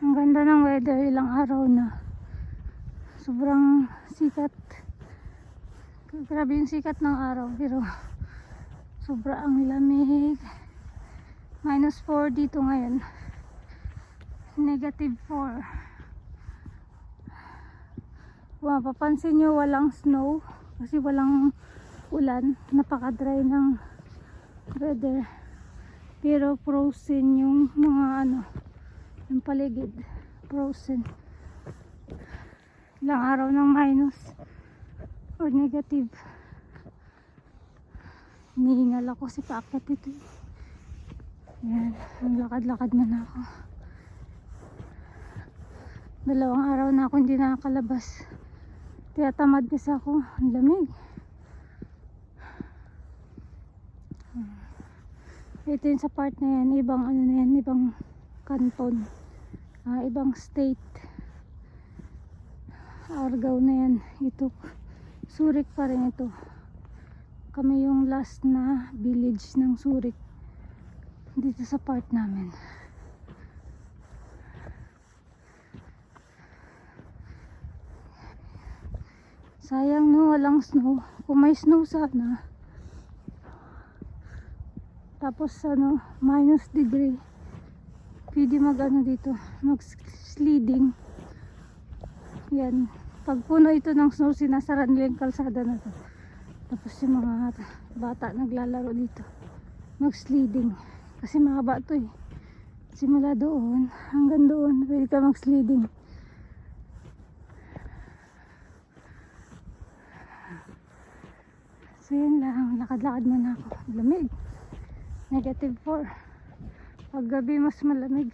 Ang ganda ng weather ilang araw na. Sobrang sikat. Grabe yung sikat ng araw pero sobra ang lamig. Minus 4 dito ngayon. Negative 4. Mapapansin nyo walang snow kasi walang ulan. Napaka-dry ng weather. Pero frozen yung mga ano, yung paligid. Frozen. Ilang araw ng minus or negative. Hinihingal ako si paakyat ito. eh. Yan, maglakad-lakad man ako. Dalawang araw na ako hindi nakakalabas. Kaya tamad kasi ako. Ang lamig. Ito yung sa part na yan, ibang ano na yan, ibang kanton. Ah, ibang state. Argao na yan. Ito, Surik pa rin ito. Kami yung last na village ng Surik dito sa part namin. Sayang no, walang snow. Kung may snow sana. Tapos ano, minus degree. Pwede mag ano dito, mag sledding. Yan. Pag puno ito ng snow, sinasara nila yung kalsada na to. Tapos yung mga bata naglalaro dito. Mag sledding. Kasi mahaba to eh. Simula doon, hanggang doon, pwede ka mag sledding. So yun lang, lakad-lakad muna ako. Lamig. Negative 4. Pag gabi mas malamig.